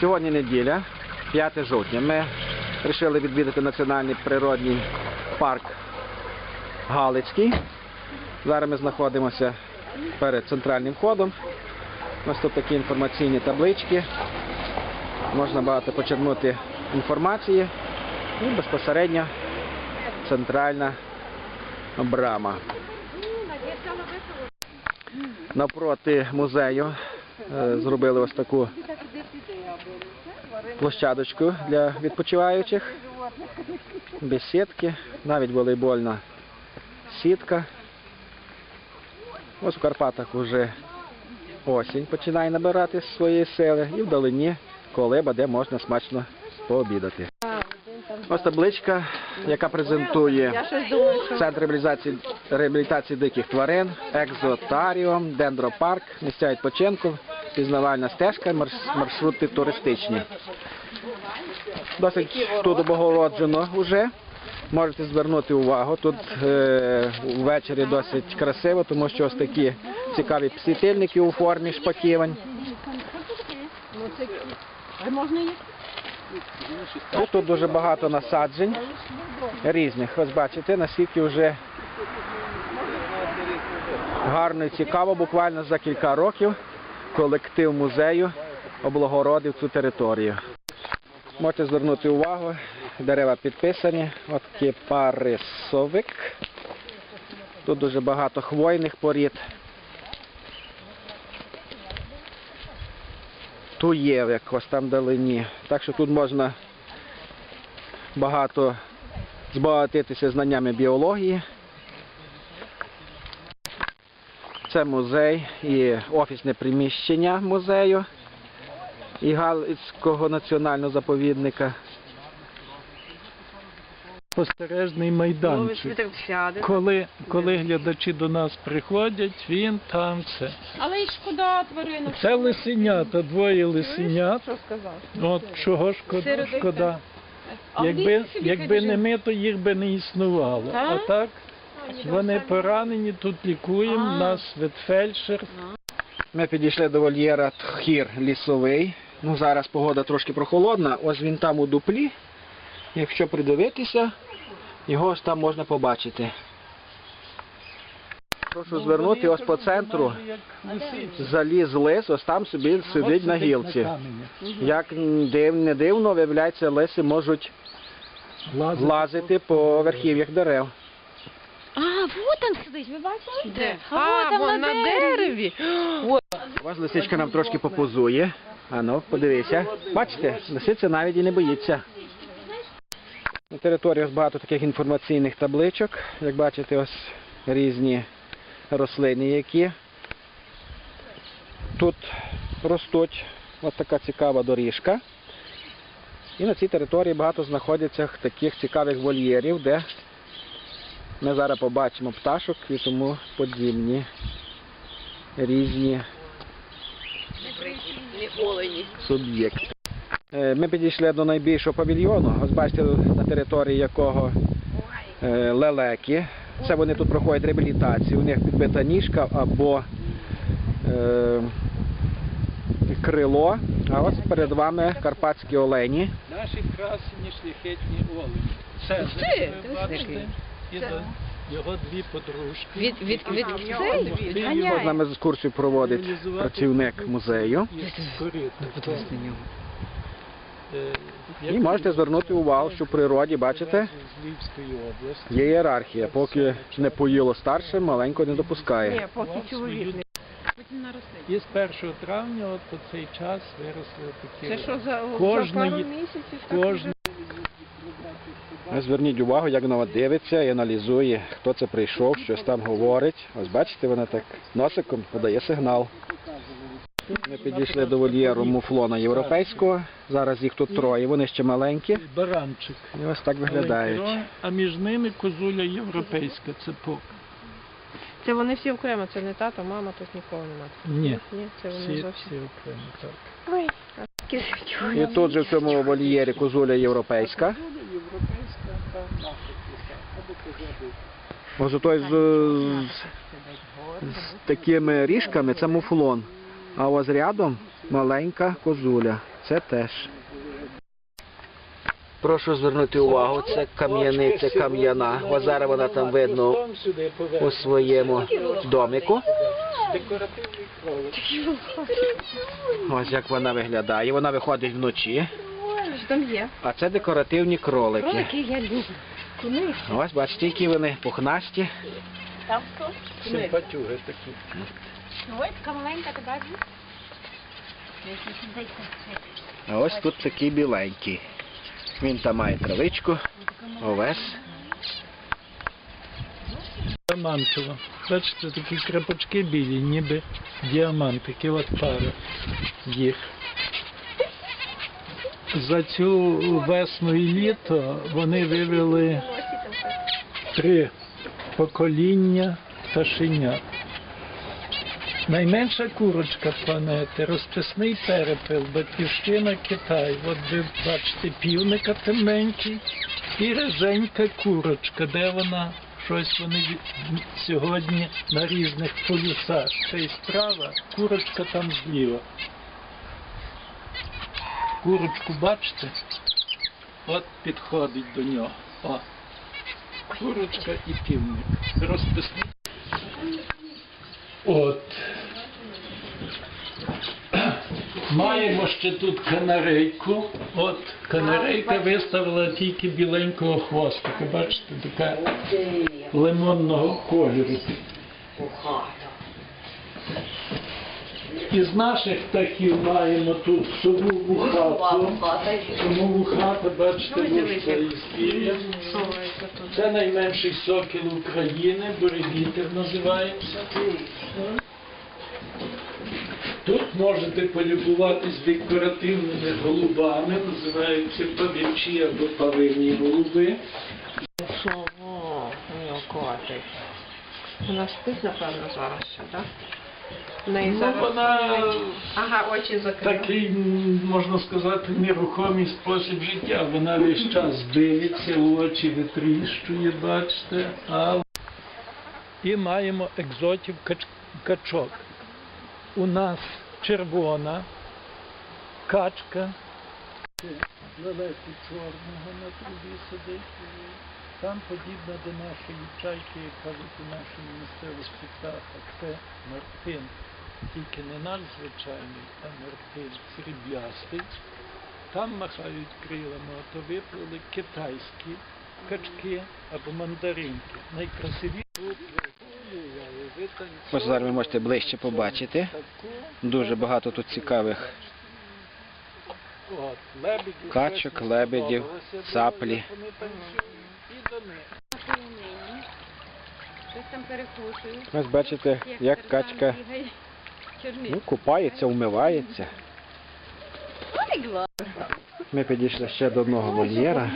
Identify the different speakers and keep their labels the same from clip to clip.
Speaker 1: Сьогодні неділя, 5 жовтня. Ми вирішили відвідати національний природний парк Галицький. Зараз ми знаходимося перед центральним входом. Ось тут такі інформаційні таблички. Можна багато почерпнути інформації. І безпосередньо центральна брама. Навпроти музею е, зробили ось таку площадочку для відпочиваючих. Бесідки, навіть волейбольна сітка. Ось в Карпатах вже осінь починає набирати свої сили і вдалині колиба, де можна смачно пообідати. Ось табличка, яка презентує Центр реабілітації, реабілітації диких тварин, екзотаріум, дендропарк, місця відпочинку, пізнавальна стежка, марш- маршрути туристичні. Досить тут облагороджено вже. Можете звернути увагу. Тут е, ввечері досить красиво, тому що ось такі цікаві світильники у формі шпаківань. тут дуже багато насаджень різних. Ось бачите, наскільки вже гарно і цікаво, буквально за кілька років колектив музею облагородив цю територію. Можете звернути увагу, дерева підписані, от кипарисовик. Тут дуже багато хвойних порід. Туєв якось там вдалині. Так що тут можна багато збагатитися знаннями біології. Це музей і офісне приміщення музею і Галицького національного заповідника.
Speaker 2: спостережний майданчик. Коли, коли глядачі до нас приходять, він там це.
Speaker 3: Але й шкода тваринок.
Speaker 2: Це лисенята, двоє лисенят. От чого шкода, шкода. Якби, якби не ми, то їх би не існувало. А так вони поранені, тут лікуємо, нас ветфельдшер.
Speaker 1: Ми підійшли до вольєра тхір лісовий. Ну, зараз погода трошки прохолодна. Ось він там у дуплі. Якщо придивитися, його ось там можна побачити. Прошу звернути ось по центру. Заліз лис, ось там собі сидить на гілці. Як не дивно, виявляється, лиси можуть влазити по верхів'ях дерев.
Speaker 4: А, вот он сидить, ви бачили?
Speaker 3: Де?
Speaker 4: А,
Speaker 3: А,
Speaker 4: там
Speaker 3: вон
Speaker 4: на
Speaker 3: на
Speaker 4: дереві.
Speaker 3: дереві.
Speaker 1: Ось лисичка нам трошки попозує. Ану, подивися. Бачите, лисиця навіть і не боїться. На території ось багато таких інформаційних табличок. Як бачите, ось різні рослини, які тут ростуть. Ось така цікава доріжка. І на цій території багато знаходяться таких цікавих вольєрів, де ми зараз побачимо пташок і тому подібні різні суб'єкти. Е, Ми підійшли до найбільшого павільйону. Ось бачите, на території якого е, лелеки. Це вони тут проходять реабілітацію. У них підбита ніжка або е, крило. А ось перед вами карпатські олені.
Speaker 2: Наші красені шляхетні олені. Це і до- його дві подружки.
Speaker 3: Від, від, від,
Speaker 2: Цей?
Speaker 1: З нами екскурсію проводить працівник музею.
Speaker 2: Кориту. Е,
Speaker 1: І можете звернути увагу, що в природі, бачите, є ієрархія. Поки не поїло старше, маленько не допускає.
Speaker 3: Ні, поки чоловік.
Speaker 2: І з 1 травня от по цей час виросли такі.
Speaker 3: Це що за, за
Speaker 2: Кожної-
Speaker 3: пару місяців?
Speaker 1: Ось Зверніть увагу, як вона дивиться і аналізує, хто це прийшов, щось там говорить. Ось бачите, вона так носиком подає сигнал. Ми підійшли до вольєру муфлона європейського. Зараз їх тут троє, вони ще маленькі.
Speaker 2: баранчик.
Speaker 1: І ось так виглядають.
Speaker 2: А між ними козуля європейська цепок.
Speaker 3: Це вони всі окремо, це не тато, мама, тут нікого немає.
Speaker 2: Ні,
Speaker 3: Ні, це вони
Speaker 2: всі,
Speaker 3: зовсім.
Speaker 2: всі окремо так.
Speaker 1: І тут же в цьому вольєрі козуля європейська. Ось той з, з, з такими ріжками це муфлон. А ось рядом маленька козуля. Це теж. Прошу звернути увагу, це кам'яниця кам'яна. Ось зараз вона там видно у своєму домику.
Speaker 2: Декоративний кролик.
Speaker 1: Ось як вона виглядає. Вона виходить вночі,
Speaker 3: Що там є?
Speaker 1: а це декоративні кролики.
Speaker 4: Кролики я люблю.
Speaker 1: Ось бачите, які вони пухнасті.
Speaker 4: Там хто?
Speaker 2: Симпатюги такі.
Speaker 4: Ой, така маленька, ти бачиш?
Speaker 1: А ось тут такий біленький. Він там має травичку, овес.
Speaker 2: Діамантово. Бачите, такі крапочки білі, ніби діамантики, от пара їх. За цю весну і літо вони вивели три покоління пташенят. Найменша курочка планети, розписний перепел, батьківщина Китай. От ви бачите півника темненький і реженька курочка, де вона щось вони сьогодні на різних полюсах. Це і справа, курочка там зліва. Курочку бачите? От підходить до нього. О. Курочка і півник. Розписний. От. Маємо ще тут канарейку. От канарейка виставила тільки біленького хвостика. Бачите, така лимонного кольору. Із наших птахів маємо тут сову вухату. Тому вухата, бачите, вушка із пір'я. Це найменший сокіл України, буревітер називається. Тут можете полюбуватись декоративними голубами, називаються павичі або павині голуби.
Speaker 3: Що? О, мілкотий. Вона спить, напевно, зараз ще, так? Неї
Speaker 2: Ну, вона
Speaker 3: Ага, очі закрила.
Speaker 2: такий, можна сказати, нерухомий спосіб життя. Вона весь час дивиться, очі витріщує, бачите. А... І маємо екзотів кач... качок. У нас червона качка. Лелеку чорного на трубі сидить. Там подібна до нашої чайки, яка у нашій місцевості птаха. Це мартин. Тільки не наш звичайний, а мартин сріблястий. Там махають крилами, а то виплили китайські качки або мандаринки. Найкрасивіші
Speaker 1: Ось зараз ви можете ближче побачити. Дуже багато тут цікавих Качок, лебедів, цаплі.
Speaker 4: Щось там перекусують.
Speaker 1: Ось бачите, як качка ну, купається, вмивається. Ми підійшли ще до одного вольєра.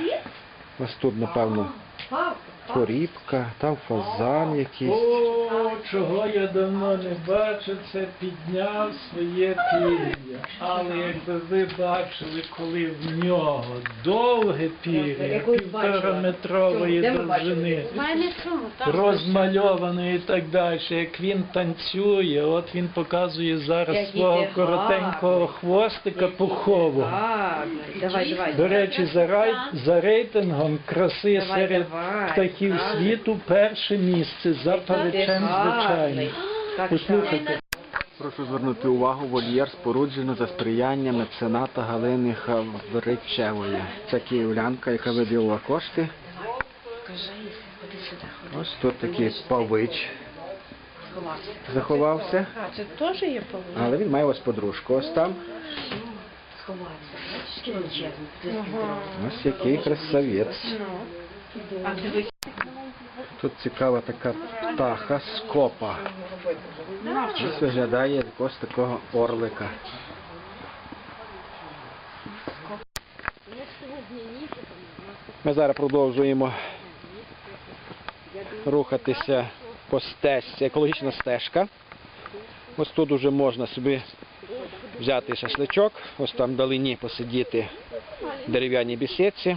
Speaker 1: Ось тут, напевно, корібка, там фазан якийсь.
Speaker 2: Чого я давно не бачив, це підняв своє пір'я. Але якби ви бачили, коли в нього довге пір'я, півтораметрової довжини, розмальований і так далі, як він танцює, от він показує зараз свого коротенького хвостика пухового. До речі, за, рай, за рейтингом краси серед птахів світу перше місце за павичем звичайним.
Speaker 3: Так,
Speaker 2: Послухайте,
Speaker 1: Прошу звернути увагу, вольєр споруджено за сприяння мецената Галини Хавричевої. Це київлянка, яка виділила кошти. Ось тут такий павич заховався.
Speaker 3: А, це теж є павук?
Speaker 1: Але він має ось подружку. Ось там. Ось який красавець.
Speaker 3: А дивись.
Speaker 1: Тут цікава така птаха скопа. Ось виглядає як ось такого орлика. Ми зараз продовжуємо рухатися по стежці, екологічна стежка. Ось тут уже можна собі взяти шашличок, ось там вдалині посидіти в дерев'яній бісідці,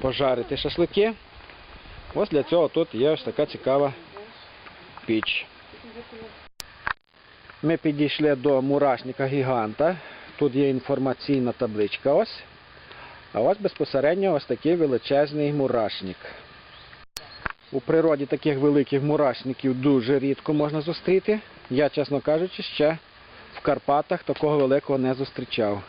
Speaker 1: пожарити шашлики. Ось для цього тут є ось така цікава піч. Ми підійшли до мурашника гіганта. Тут є інформаційна табличка ось. А ось безпосередньо ось такий величезний мурашник. У природі таких великих мурашників дуже рідко можна зустріти. Я, чесно кажучи, ще в Карпатах такого великого не зустрічав.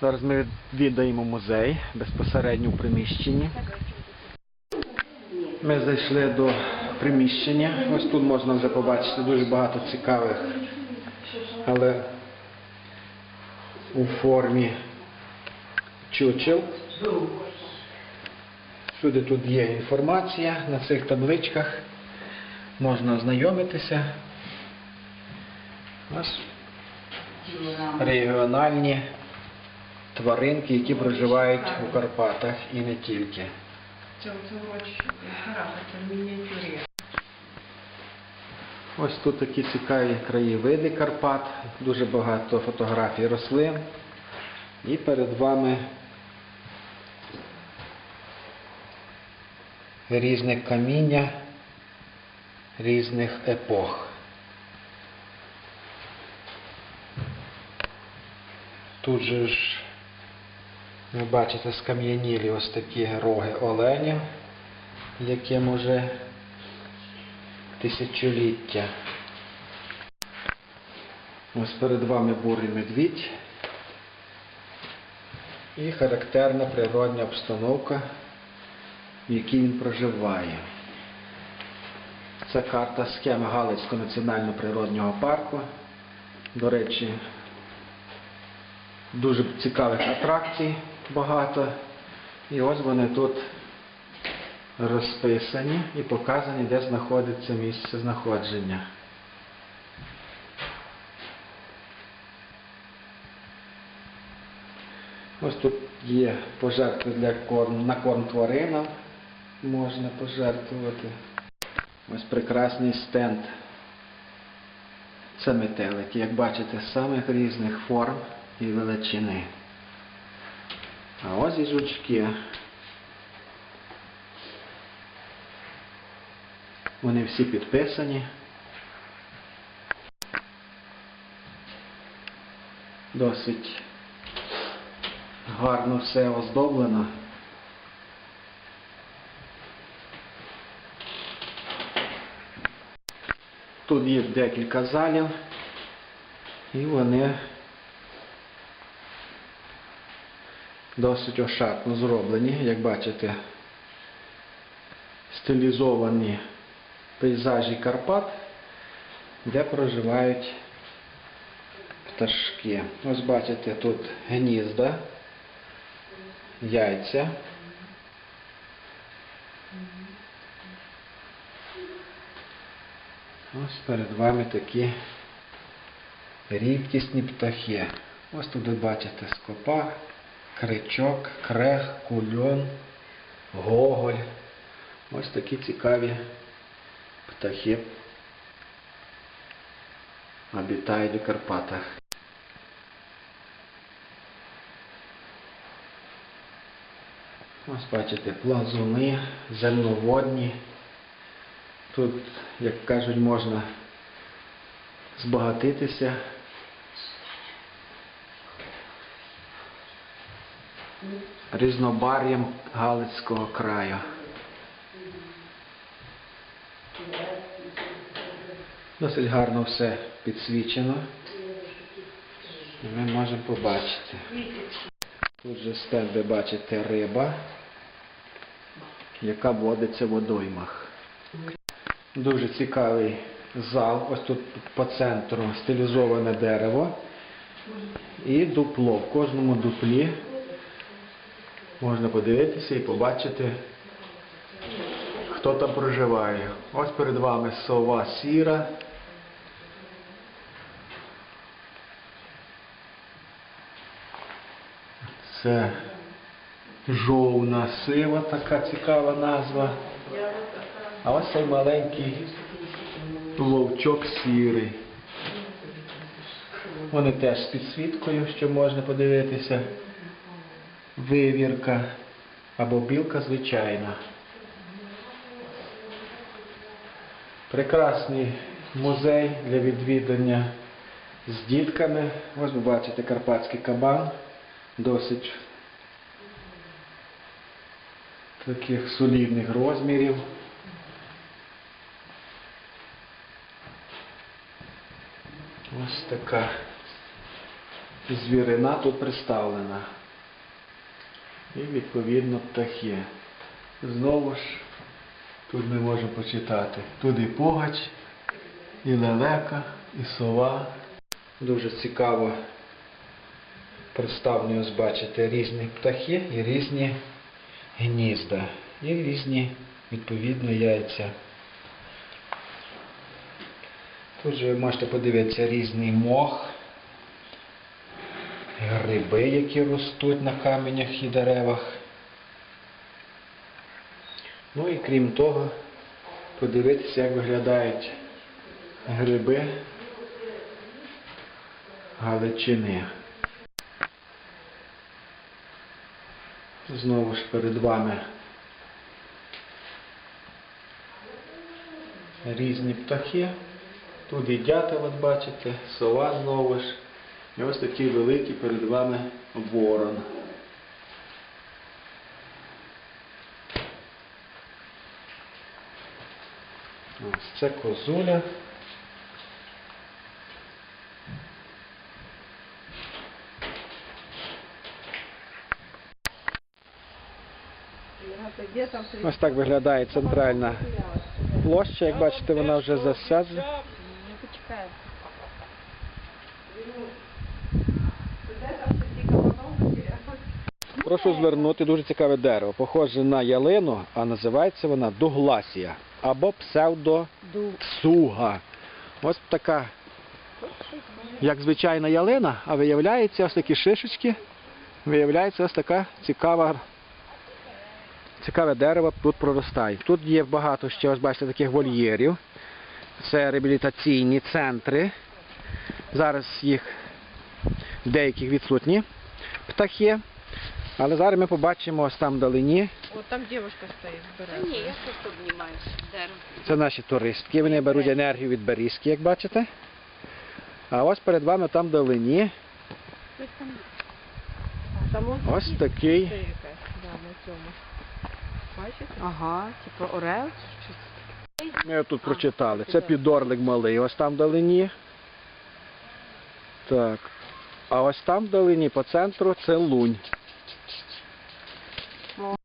Speaker 1: Зараз ми відвідаємо музей безпосередньо в приміщенні. Ми зайшли до приміщення. Ось тут можна вже побачити дуже багато цікавих, але у формі чучел. Всюди тут є інформація на цих табличках. Можна ознайомитися. Ось регіональні тваринки, які проживають у Карпатах і не тільки.
Speaker 3: Це це.
Speaker 1: Ось тут такі цікаві краєвиди Карпат, дуже багато фотографій рослин. І перед вами різне каміння різних епох. Тут же ж ви бачите скам'янілі ось такі роги оленів, яким уже тисячоліття. Ось перед вами бурий медвідь і характерна природня обстановка, в якій він проживає. Це карта схеми Галицького національного природнього парку. До речі, дуже цікавих атракцій багато. І ось вони тут розписані і показані, де знаходиться місце знаходження. Ось тут є пожертви для корм, на корм тваринам. Можна пожертвувати. Ось прекрасний стенд. Це метелики, як бачите, самих різних форм і величини. А ось і жучки. Вони всі підписані. Досить гарно все оздоблено. Тут є декілька залів, і вони досить ошатно зроблені, як бачите, стилізовані пейзажі Карпат, де проживають пташки. Ось бачите тут гнізда, яйця. Ось перед вами такі рідкісні птахи. Ось тут бачите скопа, кричок, крех, кульон, гоголь. Ось такі цікаві птахи обітають у Карпатах. Ось бачите, плазуни, земноводні. Тут, як кажуть, можна збагатитися. Різнобар'ям Галицького краю. Досить гарно все підсвічено. І ми можемо побачити. Тут же стенд, ви бачите, риба, яка водиться в водоймах. Дуже цікавий зал. Ось тут по центру стилізоване дерево і дупло. В кожному дуплі можна подивитися і побачити, хто там проживає. Ось перед вами сова сіра. Це жовна сива, така цікава назва. А ось цей маленький вовчок сірий. Вони теж з підсвіткою, що можна подивитися. Вивірка або білка звичайна. Прекрасний музей для відвідання з дітками. Ось ви бачите карпатський кабан. Досить таких солідних розмірів. Ось така звірина тут представлена. І відповідно птахи. Знову ж тут ми можемо почитати. Тут і погач, і лелека, і сова. Дуже цікаво представлені, ось бачите, різні птахи і різні гнізда. І різні відповідно яйця. Тут же ви можете подивитися різний мох, гриби, які ростуть на каменях і деревах. Ну і крім того, подивитися, як виглядають гриби Галичини. Знову ж перед вами різні птахи. Тут і дятел, от бачите, сова знову ж. І ось такий великий перед вами ворон. Ось це козуля. Ось так виглядає центральна площа. Як бачите, вона вже засяджена. Прошу звернути дуже цікаве дерево. Похоже на ялину, а називається вона дугласія або псевдопсуга. Ось така, як звичайна ялина, а виявляється ось такі шишечки. Виявляється ось така цікава, цікаве дерево тут проростає. Тут є багато ще, ось бачите, таких вольєрів. Це реабілітаційні центри. Зараз їх деяких відсутні птахи. Але зараз ми побачимо ось там вдалині.
Speaker 3: От там дівчинка стоїть, збирає.
Speaker 4: ні, я просто обнімаю дерево.
Speaker 1: Це наші туристки. Вони беруть енергію від берізки, як бачите. А ось перед вами там вдалині
Speaker 4: Там
Speaker 3: ось
Speaker 1: такий.
Speaker 3: Бачите?
Speaker 4: Ага, типу орел.
Speaker 1: Ми тут прочитали. Це підорлик малий. Ось там вдалині. Так. А ось там вдалині по центру це лунь.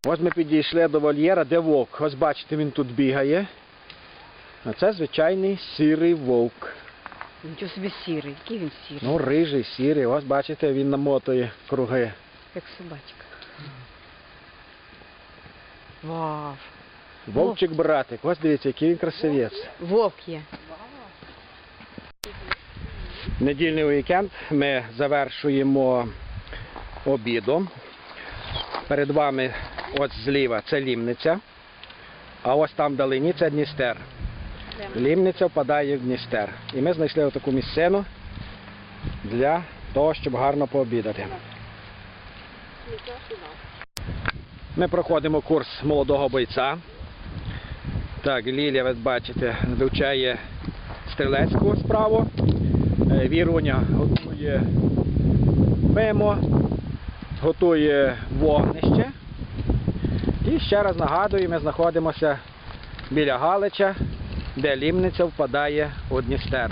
Speaker 1: Ось ми підійшли до вольєра, де вовк. Ось бачите, він тут бігає. А це звичайний сірий вовк.
Speaker 4: Нічого собі сірий. Який він сірий?
Speaker 1: Ну, рижий, сірий. Ось бачите, він намотує круги.
Speaker 4: Як собачка. Вау.
Speaker 1: Вовчик братик. Ось дивіться, який він красивець.
Speaker 4: Вовк є.
Speaker 1: Недільний вікенд ми завершуємо обідом. Перед вами ось зліва це Лімниця, а ось там вдалині це Дністер. Лімниця впадає в Дністер. І ми знайшли таку місцину для того, щоб гарно пообідати. Ми проходимо курс молодого бойця. Так, Лілія, ви бачите, вивчає стрілецьку справу. Е, Віруня готує мимо, готує вогнище. І ще раз нагадую, ми знаходимося біля Галича, де Лімниця впадає у Дністер.